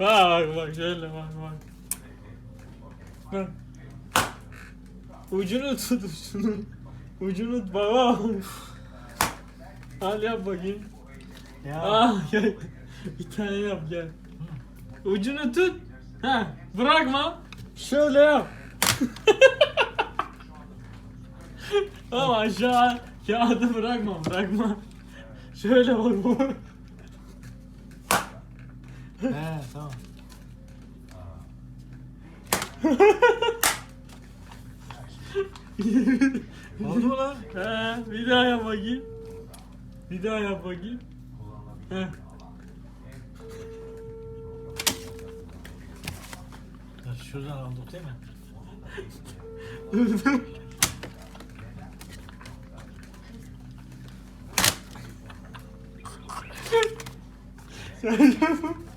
bak bak şöyle bak bak. Ucunu tut şunu. Ucunu baba. Al yap bakayım. Ya. Ah gel. Bir tane yap gel. Ucunu tut. Ha bırakma. Şöyle yap. Ama aşağı kağıdı bırakma bırakma. Şöyle bak. He tamam. Oldu mu lan? He bir daha yap bakayım. Bir daha yap bakayım. He. Ya Şuradan aldık değil mi? Dur dur. Sen yap.